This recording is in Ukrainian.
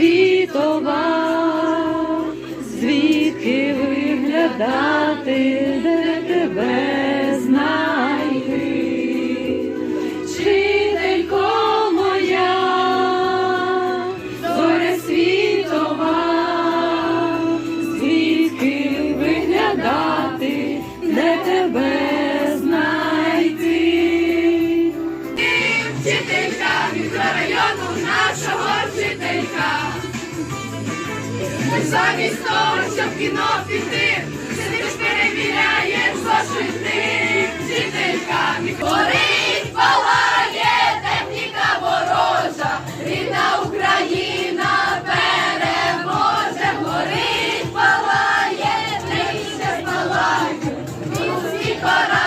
світова, звідки виглядати, де тебе знайти, Вчителько моя, зоря світова, звідки виглядати, де тебе знайти, ти вчителька району нашого. Ти замість того, щоб в кіно піти, сидиш перевіряєш зошити, вчителька горить палає, техніка ворожа, рідна Україна переможе, горить палає, не місяць палає, руські пора.